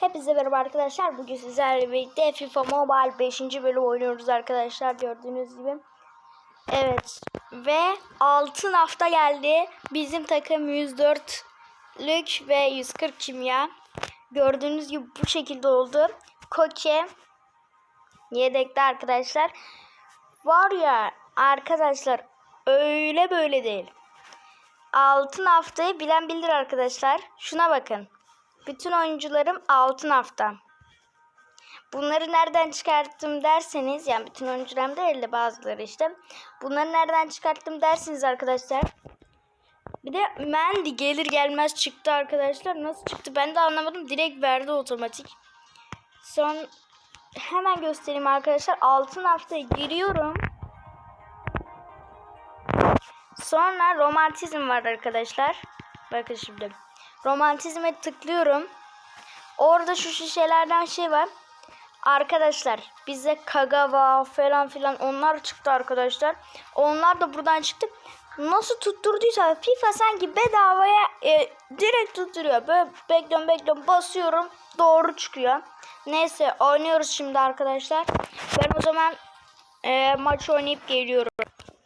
Hepinize merhaba arkadaşlar. Bugün sizlerle birlikte FIFA Mobile 5. bölüm oynuyoruz arkadaşlar gördüğünüz gibi. Evet ve altın hafta geldi. Bizim takım 104'lük ve 140 kimya. Gördüğünüz gibi bu şekilde oldu. Koke yedekte arkadaşlar. Var ya arkadaşlar öyle böyle değil. Altın haftayı bilen bilir arkadaşlar. Şuna bakın. Bütün oyuncularım altın hafta. Bunları nereden çıkarttım derseniz yani bütün oyuncularım değil de bazıları işte. Bunları nereden çıkarttım dersiniz arkadaşlar. Bir de Mendy gelir gelmez çıktı arkadaşlar. Nasıl çıktı ben de anlamadım. Direkt verdi otomatik. Son hemen göstereyim arkadaşlar. Altın haftaya giriyorum. Sonra romantizm var arkadaşlar. Bakın şimdi. Romantizme tıklıyorum. Orada şu şişelerden şey var. Arkadaşlar bize Kagawa falan filan onlar çıktı arkadaşlar. Onlar da buradan çıktı. Nasıl tutturduysa FIFA sanki bedavaya e, direkt tutturuyor. Böyle bekliyorum bekliyorum basıyorum doğru çıkıyor. Neyse oynuyoruz şimdi arkadaşlar. Ben o zaman e, maç oynayıp geliyorum.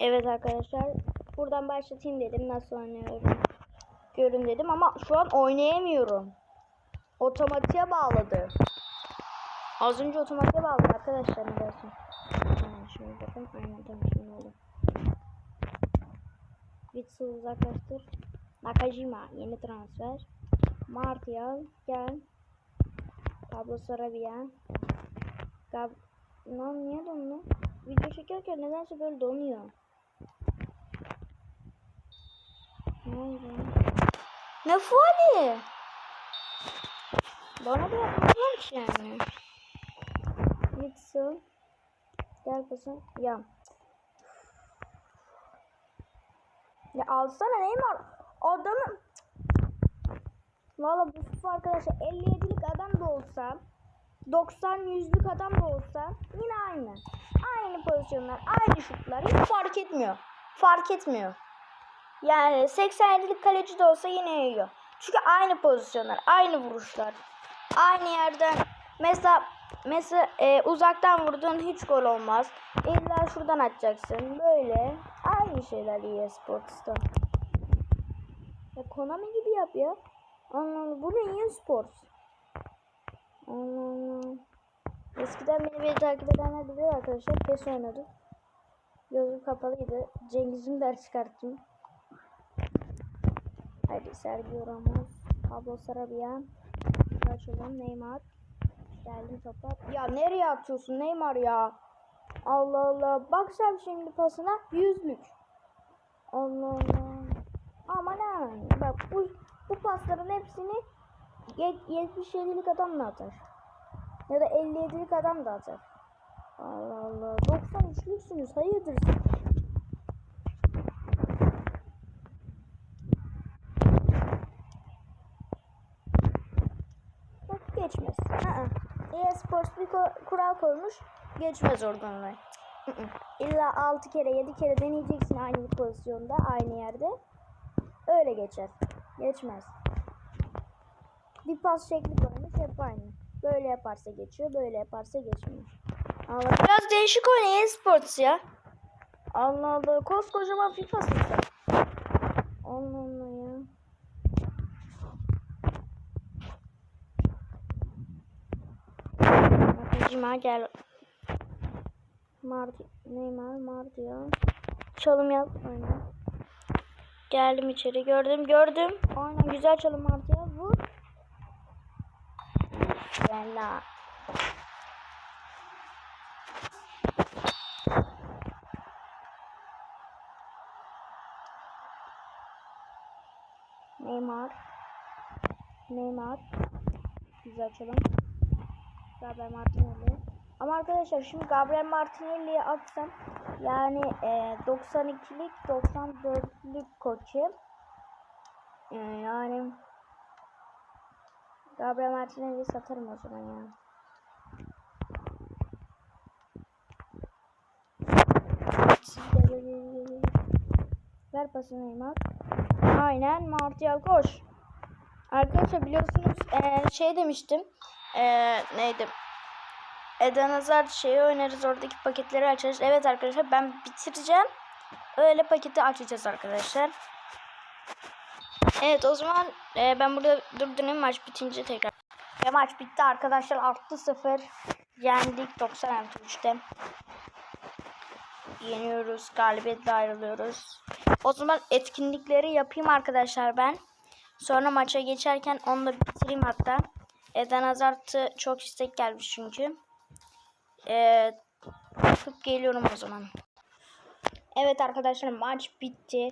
Evet arkadaşlar buradan başlatayım dedim nasıl oynuyorum görün dedim ama şu an oynayamıyorum. Otomatiğe bağladı. Az önce otomatiğe bağladı arkadaşlar dersin? Ha, şimdi bakın tamam şimdi oldu. Witzel uzaklaştır. Nakajima yeni transfer. Martial gel. Pablo Sarabia. Gab Lan niye dondu? Video çekerken nedense böyle donuyor. Ne oldu? Ne fuali? Bana da yapmamış yani. Witzel. Gel kızım. Ya. Ya alsana Neymar. Adamı. Valla bu FIFA arkadaşlar 57'lik adam da olsa 90 100'lük adam da olsa yine aynı. Aynı pozisyonlar, aynı şutlar hiç fark etmiyor. Fark etmiyor. Yani 87'lik kaleci de olsa yine yiyor. Çünkü aynı pozisyonlar, aynı vuruşlar. Aynı yerden mesela mesela e, uzaktan vurduğun hiç gol olmaz. İlla şuradan atacaksın. Böyle aynı şeyler EA Sports'ta. Ya Konami gibi yap ya. Allah. Bu ne EA Sports? Allah Allah. Eskiden beni bir takip edenler biliyor arkadaşlar. PES oynadım. Gözüm kapalıydı. Cengiz'in ders çıkarttım. Hadi Sergio Ramos, Pablo Sarabia, Açalım Neymar. Geldi topa. Ya nereye atıyorsun Neymar ya? Allah Allah. Bak sen şimdi pasına yüzlük. Allah Allah. Aman aman. Bak bu, bu pasların hepsini 77'lik adam da atar. Ya da 57'lik adam da atar. Allah Allah. 93'lüksünüz. Hayırdır siz? Bak geçmez. Aa. EA Sports bir kural koymuş. Geçmez oradan hı. İlla 6 kere 7 kere deneyeceksin aynı pozisyonda aynı yerde. Öyle geçer. Geçmez. Bir pas şekli koymuş hep aynı. Böyle yaparsa geçiyor, böyle yaparsa geçmiyor. Allah biraz değişik oynuyor EA Sports ya. Allah Allah koskocaman FIFA sen. Allah Allah Nakajima gel. Marti, Neymar, Martial. Çalım yap. Aynen. Geldim içeri. Gördüm, gördüm. Aynen güzel çalım Martial. Vur. Gel la. Neymar. Neymar. Güzel çalım. Gabriel Martinelli. Ama arkadaşlar şimdi Gabriel Martinelli'ye atsam yani e, 92'lik 94'lük koçu e, yani Gabriel Martinelli'yi satarım o zaman ya. Ver pası Neymar. Aynen Martial koş. Arkadaşlar biliyorsunuz e, şey demiştim. Ee, neydi? Eden Hazard şeyi oynarız. Oradaki paketleri açarız. Evet arkadaşlar ben bitireceğim. Öyle paketi açacağız arkadaşlar. Evet o zaman e, ben burada durdurayım maç bitince tekrar. Ve maç bitti arkadaşlar 6-0 yendik 93'te. Yeniyoruz galibiyetle ayrılıyoruz. O zaman etkinlikleri yapayım arkadaşlar ben. Sonra maça geçerken onu da bitireyim hatta. Eden Hazard'ı çok istek gelmiş çünkü. Ee, yapıp geliyorum o zaman. Evet arkadaşlar maç bitti.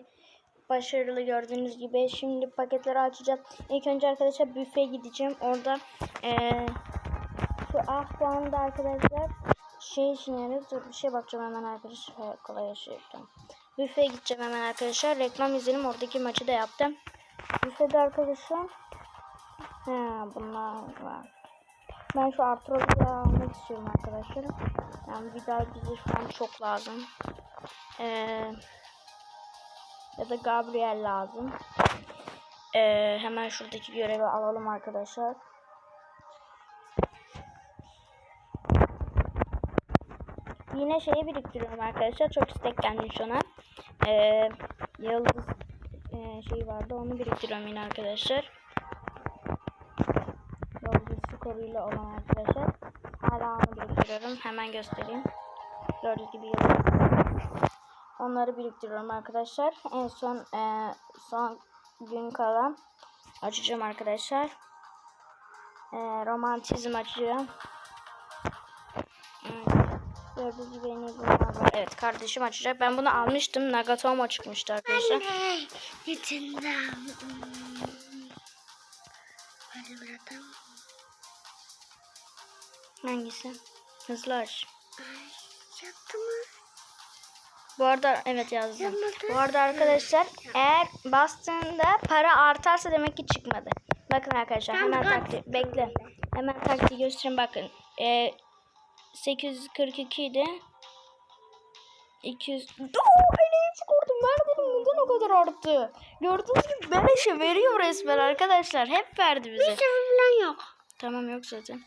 Başarılı gördüğünüz gibi. Şimdi paketleri açacağız. İlk önce arkadaşlar büfeye gideceğim. Orada eee şu ah puanı da arkadaşlar şey için yani dur bir şey bakacağım hemen arkadaşlar. Evet, kolay yapacağım. Büfeye gideceğim hemen arkadaşlar. Reklam izledim. Oradaki maçı da yaptım. Büfede arkadaşlar He bunlar var. Ben şu artrozu almak istiyorum arkadaşlar. Yani bir daha bize şu an çok lazım. Ee, ya da Gabriel lazım. Ee, hemen şuradaki görevi alalım arkadaşlar. Yine şeyi biriktiriyorum arkadaşlar. Çok istek gelmiş ona. Ee, yıldız e, şeyi vardı. Onu biriktiriyorum yine arkadaşlar. Yıldız skoruyla olan arkadaşlar. Hala onu biriktiriyorum. Hemen göstereyim. Gördüğünüz gibi yıldız. Onları biriktiriyorum arkadaşlar. En son e, son gün kalan açacağım arkadaşlar. E, romantizm açacağım. Evet. Gördüğünüz gibi yeni bunlar var. Evet kardeşim açacak. Ben bunu almıştım. Nagatomo çıkmıştı arkadaşlar. Anne, içinden. Böyle bırakalım. Hangisi? Hızlı aç. Ay, yaptı mı? Bu arada evet yazdım. Yapmadı. Bu arada arkadaşlar eğer bastığında para artarsa demek ki çıkmadı. Bakın arkadaşlar hemen taktiği bekle. Hemen taktiği göstereyim bakın. Ee, 842 idi. 200 Oo, beleş çıkardım. Ben dedim neden o kadar arttı? Gördüğünüz gibi beleşe veriyor resmen arkadaşlar. Hep verdi bize. Bir şey falan yok. Tamam yok zaten.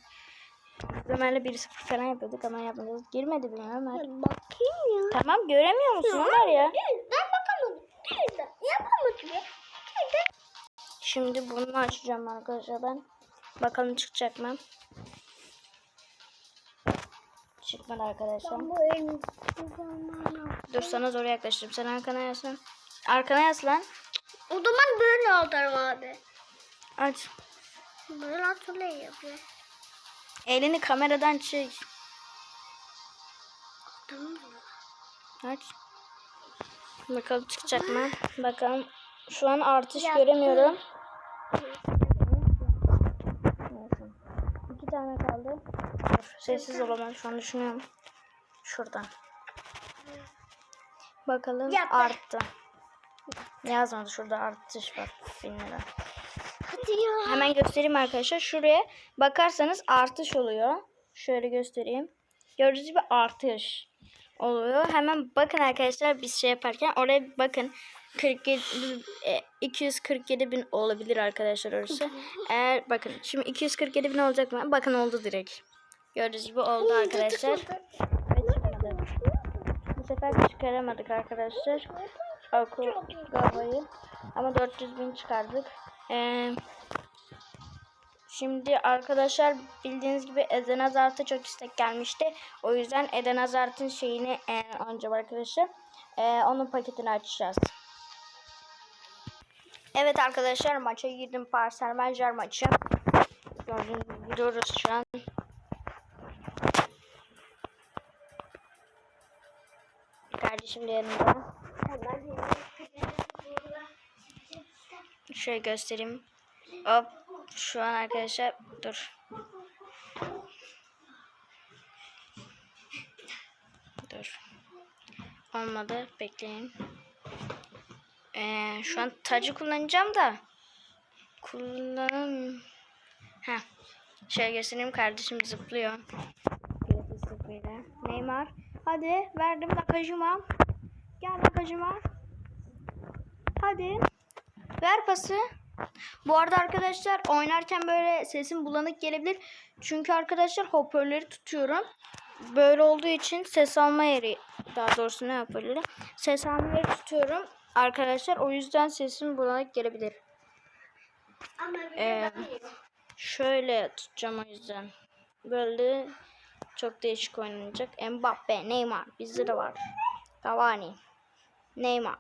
Ömer'le 1-0 falan yapıyorduk ama yapmayacağız. Girmedi bile Ömer. Bakayım ya. Tamam göremiyor musun Ömer ya? Ben bakamadım. Yapamadım. Şimdi bunu açacağım arkadaşlar ben. Bakalım çıkacak mı? Çıkmadı arkadaşlar. Dur sana zor. Sen arkana yaslan. Arkana yaslan. O zaman böyle atarım abi. Aç. Böyle hatırlayın yapıyor. Elini kameradan çek. Aç. Bakalım çıkacak mı? Bakalım. Şu an artış Yaptım. göremiyorum. İki tane kaldı. Sessiz olamam şu an düşünüyorum. Şuradan. Bakalım Yaptım. arttı. Yazmadı şurada artış var. Bin ya. Hemen göstereyim arkadaşlar. Şuraya bakarsanız artış oluyor. Şöyle göstereyim. Gördüğünüz gibi artış oluyor. Hemen bakın arkadaşlar biz şey yaparken oraya bir bakın. 47 e, 247 bin olabilir arkadaşlar orası. Eğer bakın şimdi 247 bin olacak mı? Bakın oldu direkt. Gördüğünüz gibi oldu arkadaşlar. Bu sefer çıkaramadık arkadaşlar. Oku gabayı. Ama 400 bin çıkardık. Ee, şimdi arkadaşlar bildiğiniz gibi Eden Hazard'a çok istek gelmişti. O yüzden Eden Hazard'ın şeyini e, önce arkadaşlar. E, onun paketini açacağız. Evet arkadaşlar maça girdim. Paris Saint Germain maçı. Gördüğünüz gibi gidiyoruz şu an. Kardeşim de yanımda. Şöyle göstereyim. Hop. Şu an arkadaşlar dur. Dur. Olmadı. Bekleyin. Ee, şu an tacı kullanacağım da. Kullan. Ha. Şöyle göstereyim kardeşim zıplıyor. Neymar. Hadi verdim bakajıma. Gel bakajıma. Hadi. Ver pası. Bu arada arkadaşlar oynarken böyle sesim bulanık gelebilir. Çünkü arkadaşlar hoparlörü tutuyorum. Böyle olduğu için ses alma yeri daha doğrusu ne hoparlörü? Ses alma yeri tutuyorum. Arkadaşlar o yüzden sesim bulanık gelebilir. Ama Ee. Şöyle tutacağım o yüzden. Böyle çok değişik oynanacak. Mbappe, Neymar bizde de var. Cavani, Neymar.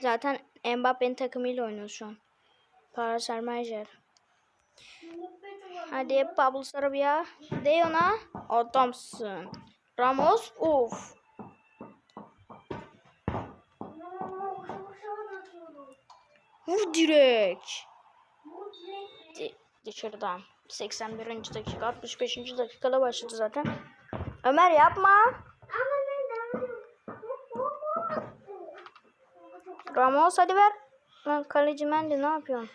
Zaten Mbappe'nin takımıyla oynuyoruz şu an. Paris Saint Germain. Hadi Pablo Sarabia. De ona. Adamsın. Ramos. Uf. Vur direkt. Di- Dışarıdan. 81. dakika. 65. dakikada başladı zaten. Ömer yapma. Ramos hadi ver. Lan kaleci Mendy ne yapıyorsun?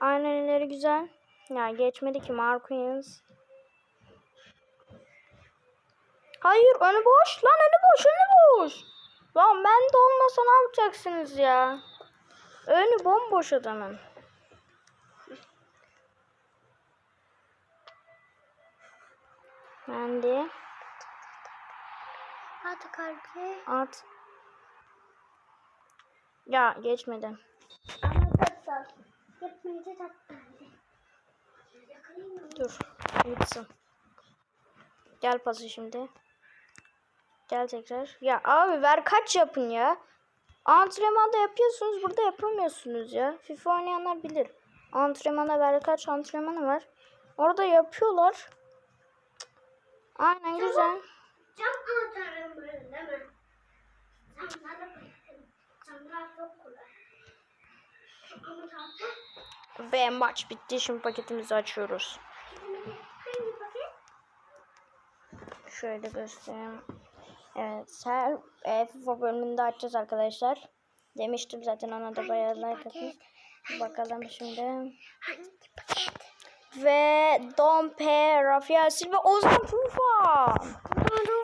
Aynen ileri güzel. Ya geçmedi ki Marquinhos. Hayır önü boş. Lan önü boş önü boş. Lan ben de olmasa ne yapacaksınız ya? Önü bomboş adamın. Mendy Hadi kalbi. at. Ya geçmedi. Ama tatsal. Yakalayayım mı? Dur. Bitsin. Gel pası şimdi. Gel tekrar. Ya abi ver kaç yapın ya. Antrenmanda yapıyorsunuz burada yapamıyorsunuz ya. FIFA oynayanlar bilir. Antrenmanda ver kaç antrenmanı var. Orada yapıyorlar. Cık. Aynen güzel. Cam böyle değil mi? Camlara bırakın. Camlar çok kolay. Ama tatlı. Ve maç bitti. Şimdi paketimizi açıyoruz. Şöyle göstereyim. Evet, her e, FIFA bölümünde açacağız arkadaşlar. Demiştim zaten ona da bayağı like atmış. Bakalım şimdi. Ve Dompe, Rafael Silva, Ozan Tufa.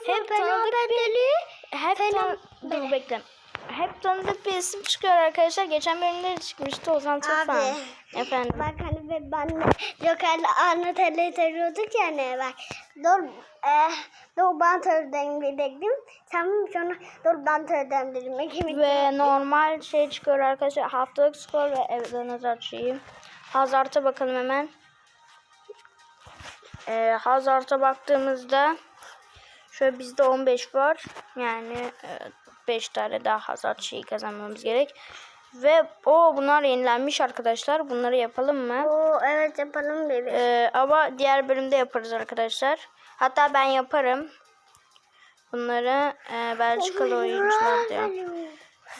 Hep tanıdık bir, hep tan dur bekle. Hep tanıdık bir isim çıkıyor arkadaşlar. Geçen bölümde de çıkmıştı Ozan Tufa. Abi. Efendim. Bak hani ben de Joker'le tele tarıyorduk ya ne bak. Dur, e, dur ben törden dedim. Sen sonra dur ben törden dedim. Ve normal şey çıkıyor arkadaşlar. Haftalık skor ve evden hazard şeyi. Hazard'a bakalım hemen. Ee, Hazard'a baktığımızda şöyle bizde 15 var. Yani 5 tane daha Hazard şeyi kazanmamız gerek. Ve o bunlar yenilenmiş arkadaşlar. Bunları yapalım mı? Oo, evet yapalım bebeğim. Ee, ama diğer bölümde yaparız arkadaşlar. Hatta ben yaparım. Bunları e, Belçikalı oyuncular da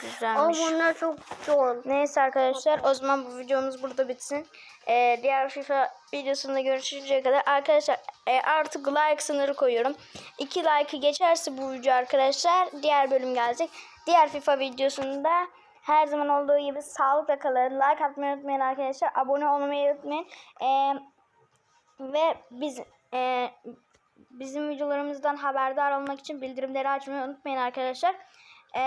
Güzelmiş. bunlar çok zor. Neyse arkadaşlar o zaman bu videomuz burada bitsin. Ee, diğer FIFA videosunda görüşünceye kadar arkadaşlar e, artık like sınırı koyuyorum. 2 like'ı geçerse bu video arkadaşlar diğer bölüm gelecek. Diğer FIFA videosunda her zaman olduğu gibi sağlıkla kalın. Like atmayı unutmayın arkadaşlar. Abone olmayı unutmayın. Ee, ve biz e, bizim videolarımızdan haberdar olmak için bildirimleri açmayı unutmayın arkadaşlar. Ee,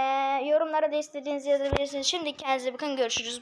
yorumlara da istediğinizi yazabilirsiniz. Şimdi kendinize bakın. Görüşürüz.